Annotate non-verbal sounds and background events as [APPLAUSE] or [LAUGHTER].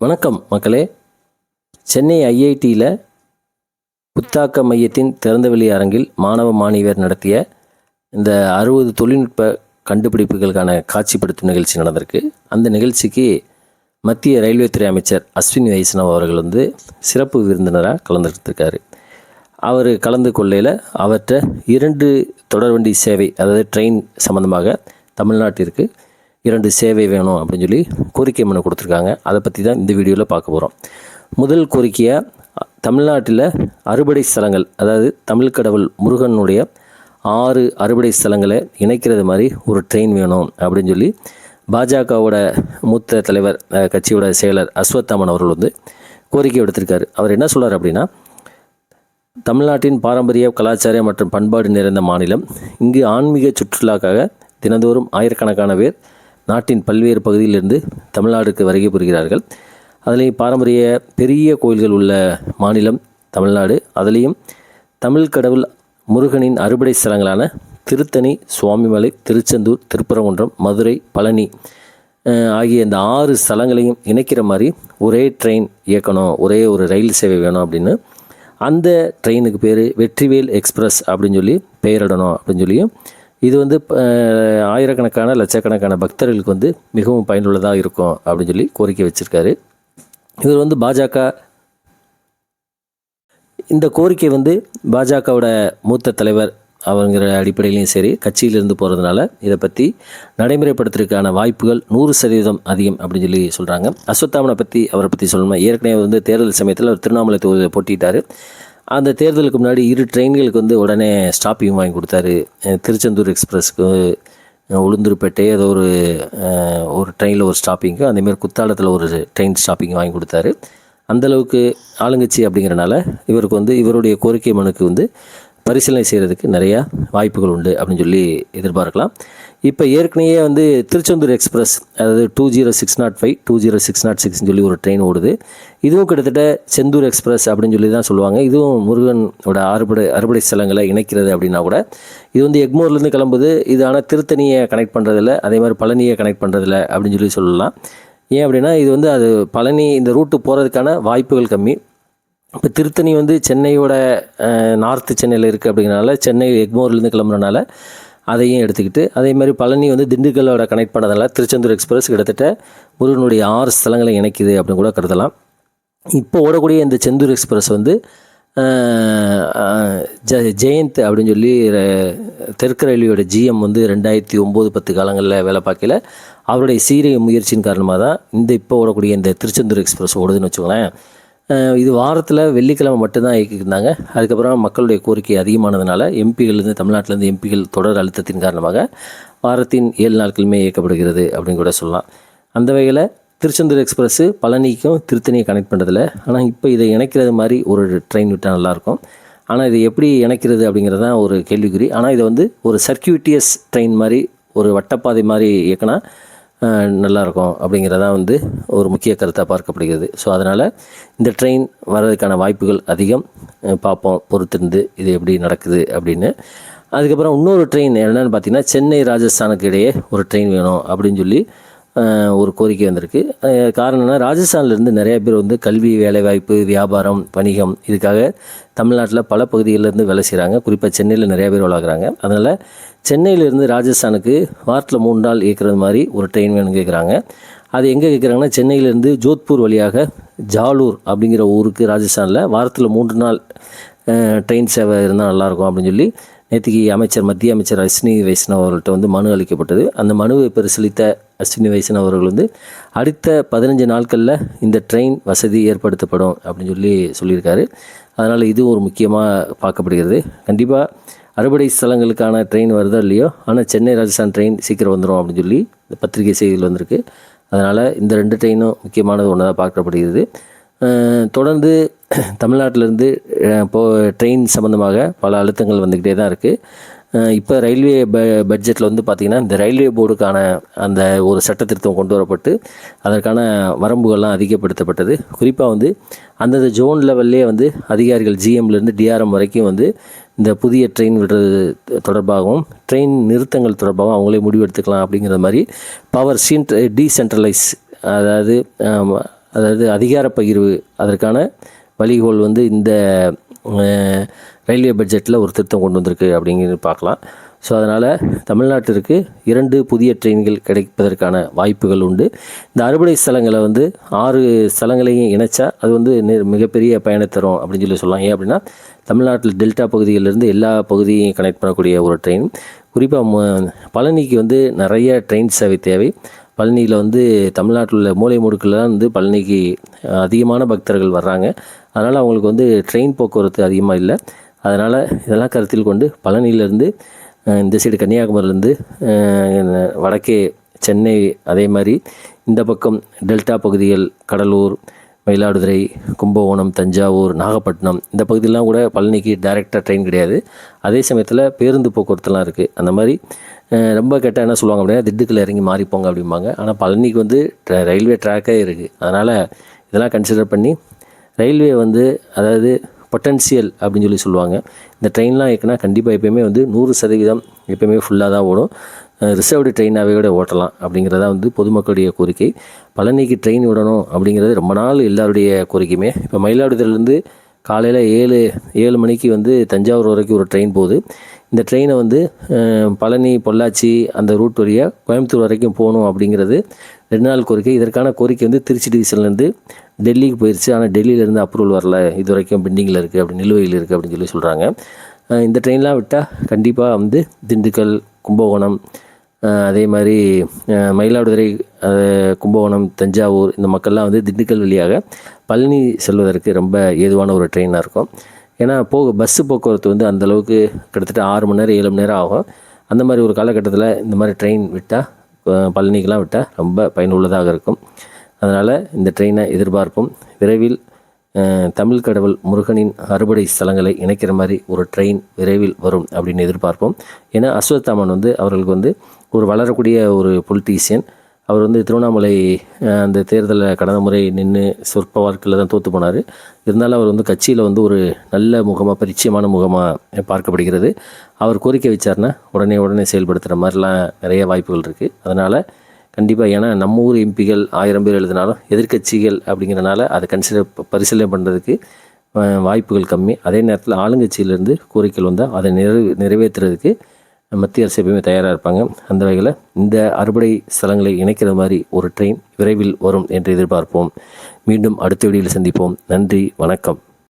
வணக்கம் மக்களே. சென்னை ஐஐடியில் புத்தாக்க மையத்தின் திறந்தவெளி அரங்கில் மாணவ மாணவியர் நடத்திய இந்த அறுபது தொழில்நுட்ப கண்டுபிடிப்புகளுக்கான காட்சிப்படுத்தும் நிகழ்ச்சி நடந்திருக்கு. அந்த நிகழ்ச்சிக்கு மத்திய ரயில்வே துறை அமைச்சர் அஸ்வினி வைஷ்ணவ் அவர்கள் வந்து சிறப்பு விருந்தினராக கலந்துருக்காரு அவர் கலந்து கொள்ளையில் அவற்றை இரண்டு தொடர்வண்டி சேவை அதாவது ட்ரெயின் சம்மந்தமாக தமிழ்நாட்டிற்கு இரண்டு சேவை வேணும் அப்படின்னு சொல்லி கோரிக்கை மனு கொடுத்துருக்காங்க. அதை பற்றி தான் இந்த வீடியோவில் பார்க்க போகிறோம் முதல் கோரிக்கையாக தமிழ்நாட்டில் அறுபடை ஸ்தலங்கள் அதாவது தமிழ் கடவுள் முருகனுடைய ஆறு அறுபடை ஸ்தலங்களை இணைக்கிறது மாதிரி ஒரு ட்ரெயின் வேணும் அப்படின்னு சொல்லி பாஜகவோட மூத்த தலைவர் கட்சியோட செயலர் அஸ்வத்தாமன் அவர்கள் வந்து கோரிக்கை விடுத்திருக்காரு. அவர் என்ன சொல்கிறார் அப்படின்னா தமிழ்நாட்டின் பாரம்பரிய கலாச்சார மற்றும் பண்பாடு நிறைந்த மாநிலம் இங்கு ஆன்மீக சுற்றுலாக்காக தினந்தோறும் ஆயிரக்கணக்கான பேர் நாட்டின் பல்வேறு பகுதியிலிருந்து தமிழ்நாடுக்கு வருகை புரிகிறார்கள். அதுலேயும் பாரம்பரிய பெரிய கோயில்கள் உள்ள மாநிலம் தமிழ்நாடு. அதுலேயும் தமிழ் கடவுள் முருகனின் அறுபடை ஸ்தலங்களான திருத்தணி சுவாமிமலை திருச்செந்தூர் திருப்பரங்குன்றம் மதுரை பழனி ஆகிய இந்த ஆறு ஸ்தலங்களையும் இணைக்கிற மாதிரி ஒரே ட்ரெயின் இயக்கணும் ஒரே ஒரு ரயில் சேவை வேணும் அப்படின்னு. அந்த ட்ரெயினுக்கு பேர் வெற்றிவேல் எக்ஸ்பிரஸ் அப்படின்னு சொல்லி பெயரிடணும் அப்படின்னு சொல்லியும் இது வந்து ஆயிரக்கணக்கான லட்சக்கணக்கான பக்தர்களுக்கு வந்து மிகவும் பயனுள்ளதாக இருக்கும் அப்படின்னு சொல்லி கோரிக்கை வச்சுருக்காரு. இவர் வந்து பாஜக இந்த கோரிக்கை வந்து பாஜகவோட மூத்த தலைவர் அவங்கிற அடிப்படையிலையும் சரி கட்சியிலிருந்து போகிறதுனால இதை பற்றி நடைமுறைப்படுத்துறதுக்கான வாய்ப்புகள் நூறு சதவீதம் அதிகம் அப்படின்னு சொல்லி சொல்கிறாங்க அஸ்வத்தாமனை பற்றி அவரை பற்றி சொல்லணும் ஏற்கனவே வந்து தேர்தல் சமயத்தில் அவர் திருவண்ணாமலை தொகுதியில் போட்டிட்டார் அந்த தேர்தலுக்கு முன்னாடி இரு ட்ரெயின்களுக்கு வந்து உடனே ஸ்டாப்பிங் வாங்கி கொடுத்தாரு. திருச்செந்தூர் எக்ஸ்பிரஸ்க்கு உளுந்தூர்பேட்டை ஏதோ ஒரு ஒரு ட்ரெயினில் ஒரு ஸ்டாப்பிங்கு அதேமாரி குத்தாலத்தில் ஒரு ட்ரெயின் ஸ்டாப்பிங் வாங்கி கொடுத்தாரு. அந்த அளவுக்கு ஆளுங்கட்சி அப்படிங்கிறனால இவருக்கு வந்து இவருடைய கோரிக்கை மனுக்கு வந்து பரிசீலனை செய்கிறதுக்கு நிறையா வாய்ப்புகள் உண்டு அப்படின்னு சொல்லி எதிர்பார்க்கலாம். இப்போ ஏற்கனவே வந்து திருச்செந்தூர் எக்ஸ்பிரஸ் அதாவது two zero six nought five two zero six nought சிக்ஸ்னு சொல்லி ஒரு ட்ரெயின் ஓடுது. இதுவும் கிட்டத்தட்ட செந்தூர் எக்ஸ்பிரஸ் அப்படின்னு சொல்லி தான் சொல்லுவாங்க. இதுவும் முருகனோட அறுபடை அறுபடை ஸ்தலங்களை இணைக்கிறது அப்படின்னா கூட இது வந்து எக்மோர்லேருந்து கிளம்புது. இது ஆனால் திருத்தணியை கனெக்ட் பண்ணுறதில்ல அதே மாதிரி பழனியை கனெக்ட் பண்ணுறதில்ல அப்படின்னு சொல்லி சொல்லலாம். ஏன் அப்படின்னா இது வந்து அது பழனி இந்த ரூட்டு போகிறதுக்கான வாய்ப்புகள் கம்மி. இப்போ திருத்தணி வந்து சென்னையோட நார்த்து சென்னையில் இருக்குது அப்படிங்கிறனால சென்னை எக்மோர்லேருந்து கிளம்புறனால அதையும் எடுத்துக்கிட்டு அதே மாதிரி பழனி வந்து திண்டுக்கல்லோட கனெக்ட் பண்ணதால திருச்செந்தூர் எக்ஸ்பிரஸ் கிட்டத்தட்ட முருகனுடைய ஆறு ஸ்தலங்களை இணைக்குது அப்படின்னு கூட கருதலாம். இப்போ ஓடக்கூடிய இந்த செந்தூர் எக்ஸ்பிரஸ் வந்து ஜ ஜெயந்த் அப்படின்னு சொல்லி தெற்கு ரயில்வேயோட ஜிஎம் வந்து ரெண்டாயிரத்தி ஒம்பது பத்து காலங்களில் வேலை பார்க்கல. அவருடைய சீரிய முயற்சியின் காரணமாக தான் இந்த இப்போ ஓடக்கூடிய இந்த திருச்செந்தூர் எக்ஸ்பிரஸ் ஓடுதுன்னு வச்சுக்கோங்களேன். இது வாரத்தில் வெள்ளிக்கிழமை மட்டும்தான் இயக்கியிருந்தாங்க. அதுக்கப்புறம் மக்களுடைய கோரிக்கை அதிகமானதுனால எம்பிகள்லேருந்து தமிழ்நாட்டிலேருந்து எம்பிகள் தொடர் அழுத்தத்தின் காரணமாக வாரத்தின் ஏழு நாட்களுமே இயக்கப்படுகிறது அப்படின்னு கூட சொல்லலாம். அந்த வகையில் திருச்செந்தூர் எக்ஸ்பிரஸ்ஸு பழனிக்கும் திருத்தணியை கனெக்ட் பண்ணுறதில்ல ஆனால் இப்போ இதை இணைக்கிறது மாதிரி ஒரு ட்ரெயின் விட்டால் நல்லாயிருக்கும். ஆனால் இதை எப்படி இணைக்கிறது அப்படிங்கிறது தான் ஒரு கேள்விக்குறி. ஆனால் இதை வந்து ஒரு சர்க்கியூட்டியஸ் ட்ரெயின் மாதிரி ஒரு வட்டப்பாதை மாதிரி இயக்கினா நல்லாயிருக்கும் அப்படிங்கிறதான் வந்து ஒரு முக்கிய கருத்தாக பார்க்கப்படுகிறது. ஸோ அதனால் இந்த ட்ரெயின் வர்றதுக்கான வாய்ப்புகள் அதிகம். பார்ப்போம் பொறுத்திருந்து இது எப்படி நடக்குது அப்படின்னு. அதுக்கப்புறம் இன்னொரு ட்ரெயின் என்னென்னு பார்த்தீங்கன்னா சென்னை ராஜஸ்தானுக்கு இடையே ஒரு ட்ரெயின் வேணும் அப்படின்னு சொல்லி ஒரு கோரிக்கை வந்திருக்கு. காரணம்னா காரணம் ராஜஸ்தான்லேருந்து நிறைய பேர் வந்து கல்வி வேலைவாய்ப்பு வியாபாரம் வணிகம் இதுக்காக தமிழ்நாட்டில் பல பகுதிகளிலேருந்து வேலை செய்கிறாங்க குறிப்பாக சென்னையில் நிறைய பேர் வளர்க்குறாங்க அதனால் சென்னையிலேருந்து ராஜஸ்தானுக்கு வாரத்தில் மூணு நாள் இயக்கிறது மாதிரி ஒரு ட்ரெயின் வேணும் கேட்குறாங்க அது எங்கே கேட்குறாங்கன்னா சென்னையிலேருந்து ஜோத்பூர் வழியாக ஜாலூர் அப்படிங்கிற ஊருக்கு ராஜஸ்தானில் வாரத்தில் மூன்று நாள் ட்ரெயின் சேவை இருந்தால் நல்லாயிருக்கும் அப்படின்னு சொல்லி நேற்றுக்கு அமைச்சர் மத்திய அமைச்சர் அஸ்வினி வைஷ்ணவ் அவர்கள்ட்ட வந்து மனு அளிக்கப்பட்டது. அந்த மனுவை பரிசீலித்த அஸ்வினி வைஷ்ணவ் அவர்கள் வந்து அடுத்த பதினஞ்சு நாட்களில் இந்த ட்ரெயின் வசதி ஏற்படுத்தப்படும் அப்படின்னு சொல்லி சொல்லியிருக்காரு. அதனால் இது ஒரு முக்கியமாக பார்க்கப்படுகிறது. கண்டிப்பாக அறுபடை ஸ்தலங்களுக்கான ட்ரெயின் வருதோ இல்லையோ ஆனால் சென்னை ராஜஸ்தான் ட்ரெயின் சீக்கிரம் வந்துடும் அப்படின்னு சொல்லி இந்த பத்திரிகை செய்தியில் வந்திருக்கு. அதனால் இந்த ரெண்டு ட்ரெயினும் முக்கியமானது ஒன்றா பார்க்கப்படுகிறது. தொடர்ந்து [CLEARS THROAT] தமிழ்நாட்டிலேருந்து இப்போ ட்ரெயின் சம்மந்தமாக பல அழுத்தங்கள் வந்துக்கிட்டே தான் இருக்குது இப்போ ரயில்வே ப பட்ஜெட்டில் வந்து பார்த்திங்கன்னா இந்த ரயில்வே போர்டுக்கான அந்த ஒரு சட்ட திருத்தம் கொண்டு வரப்பட்டு அதற்கான வரம்புகள்லாம் அதிகப்படுத்தப்பட்டது. குறிப்பாக வந்து அந்தந்த ஜோன் லெவல்லே வந்து அதிகாரிகள் ஜிஎம்லேருந்து டிஆர்எம் வரைக்கும் வந்து இந்த புதிய ட்ரெயின் விடுறது தொடர்பாகவும் ட்ரெயின் நிறுத்தங்கள் தொடர்பாகவும் அவங்களே முடிவெடுத்துக்கலாம் அப்படிங்கிற மாதிரி பவர் சீன் டீசென்ட்ரலைஸ் அதாவது அதாவது அதிகார பகிர்வு அதற்கான வழிகோல் வந்து இந்த ரயில்வே பட்ஜெட்டில் ஒரு திருத்தம் கொண்டு வந்திருக்கு அப்படிங்கிறது பார்க்கலாம். ஸோ அதனால் தமிழ்நாட்டிற்கு இரண்டு புதிய ட்ரெயின்கள் கிடைப்பதற்கான வாய்ப்புகள் உண்டு. இந்த அறுபடை ஸ்தலங்களை வந்து ஆறு ஸ்தலங்களையும் இணைச்சா அது வந்து மிகப்பெரிய பயணம் தரும் அப்படின்னு சொல்லி சொல்லலாம். ஏன் அப்படின்னா தமிழ்நாட்டில் டெல்டா பகுதியிலிருந்து எல்லா பகுதியையும் கனெக்ட் பண்ணக்கூடிய ஒரு ட்ரெயின். குறிப்பாக பழனிக்கு வந்து நிறைய ட்ரெயின் சேவை தேவை. பழனியில் வந்து தமிழ்நாட்டில் உள்ள மூலை முடுக்கெல்லாம் வந்து பழனிக்கு அதிகமான பக்தர்கள் வர்றாங்க. அதனால் அவங்களுக்கு வந்து ட்ரெயின் போக்குவரத்து அதிகமாக இல்லை. அதனால் இதெல்லாம் கருத்தில் கொண்டு பழனியிலேருந்து இந்த சைடு கன்னியாகுமரியிலேருந்து வடக்கே சென்னை அதே மாதிரி இந்த பக்கம் டெல்டா பகுதிகள் கடலூர் மயிலாடுதுறை கும்பகோணம் தஞ்சாவூர் நாகப்பட்டினம் இந்த பகுதியெலாம் கூட பழனிக்கு டைரெக்டாக ட்ரெயின் கிடையாது. அதே சமயத்தில் பேருந்து போக்குவரத்துலாம் இருக்குது அந்த மாதிரி ரொம்ப கெட்ட என்ன சொல்லுவாங்க அப்படின்னா திண்டுக்கல் இறங்கி மாறிப்போங்க அப்படிம்பாங்க. ஆனால் பழனிக்கு வந்து ட்ர- ரயில்வே ட்ராக்கே இருக்குது அதனால் இதெல்லாம் கன்சிடர் பண்ணி ரயில்வே வந்து அதாவது பொட்டன்சியல் அப்படின்னு சொல்லி சொல்லுவாங்க. இந்த ட்ரெயின்லாம் இருக்குன்னா கண்டிப்பாக எப்போயுமே வந்து நூறு சதவீதம் எப்போயுமே ஃபுல்லாக தான் ஓடும். ரிசர்வ்டு ட்ரெயினாகவே கூட ஓட்டலாம் அப்படிங்கிறதா வந்து பொதுமக்களுடைய கோரிக்கை. பழனிக்கு ட்ரெயின் விடணும் அப்படிங்கிறது ரொம்ப நாள் எல்லாருடைய கோரிக்கையுமே. இப்போ மயிலாடுதுறையிலேருந்து காலையில் ஏழு ஏழு மணிக்கு வந்து தஞ்சாவூர் வரைக்கும் ஒரு ட்ரெயின் போகுது. இந்த ட்ரெயினை வந்து பழனி பொள்ளாச்சி அந்த ரூட் வழியாக கோயம்புத்தூர் வரைக்கும் போகணும் அப்படிங்கிறது ரெண்டு நாள் கோரிக்கை இதற்கான கோரிக்கை வந்து திருச்சி டிவிஷன்லேருந்து டெல்லிக்கு போயிடுச்சு ஆனால் டெல்லியிலேருந்து அப்ரூவல் வரல. இது வரைக்கும் பெண்டிங்கில் இருக்குது அப்படி நிலுவையில் இருக்குது அப்படின்னு சொல்லி சொல்கிறாங்க இந்த ட்ரெயின்லாம் விட்டால் கண்டிப்பாக வந்து திண்டுக்கல் கும்பகோணம் அதே மாதிரி மயிலாடுதுறை கும்பகோணம் தஞ்சாவூர் இந்த மக்கள்லாம் வந்து திண்டுக்கல் வழியாக பழனி செல்வதற்கு ரொம்ப ஏதுவான ஒரு ட்ரெயினாக இருக்கும். ஏன்னா போக பஸ்ஸு போக்குவரத்து வந்து அந்தளவுக்கு கிட்டத்தட்ட ஆறு மணி நேரம் ஏழு மணி நேரம் ஆகும். அந்த மாதிரி ஒரு காலகட்டத்தில் இந்த மாதிரி ட்ரெயின் விட்டால் பழனிக்கெலாம் விட்டால் ரொம்ப பயனுள்ளதாக இருக்கும். அதனால் இந்த ட்ரெயினை எதிர்பார்ப்போம். விரைவில் தமிழ் கடவுள் முருகனின் அறுபடை ஸ்தலங்களை இணைக்கிற மாதிரி ஒரு ட்ரெயின் விரைவில் வரும் அப்படின்னு எதிர்பார்ப்போம். ஏன்னா அஸ்வத்தாமன் வந்து அவர்களுக்கு வந்து ஒரு வளரக்கூடிய ஒரு பொலிட்டீஷியன் அவர் வந்து திருவண்ணாமலை அந்த தேர்தலில் கடந்த முறை நின்று சொற்ப வாக்கில் தான் தோற்று போனார். இருந்தாலும் அவர் வந்து கட்சியில் வந்து ஒரு நல்ல முகமாக பரிச்சயமான முகமாக பார்க்கப்படுகிறது. அவர் கோரிக்கை வச்சார்னா உடனே உடனே செயல்படுத்துகிற மாதிரிலாம் நிறைய வாய்ப்புகள் இருக்குது அதனால் கண்டிப்பாக ஏன்னா நம்ம ஊர் எம்பிகள் ஆயிரம் பேர் எழுதினாலும் எதிர்க்கட்சிகள் அப்படிங்கிறனால அதை கன்சிடர் பரிசீலனை பண்ணுறதுக்கு வாய்ப்புகள் கம்மி. அதே நேரத்தில் ஆளுங்கட்சியிலேருந்து கோரிக்கைகள் வந்தால் அதை நிறைவு நிறைவேற்றுறதுக்கு மத்திய அரசு எப்பயுமே தயாராக இருப்பாங்க. அந்த வகையில் இந்த அறுபடை ஸ்தலங்களை இணைக்கிற மாதிரி ஒரு ட்ரெயின் விரைவில் வரும் என்று எதிர்பார்ப்போம். மீண்டும் அடுத்த வீடியோவில் சந்திப்போம். நன்றி வணக்கம்.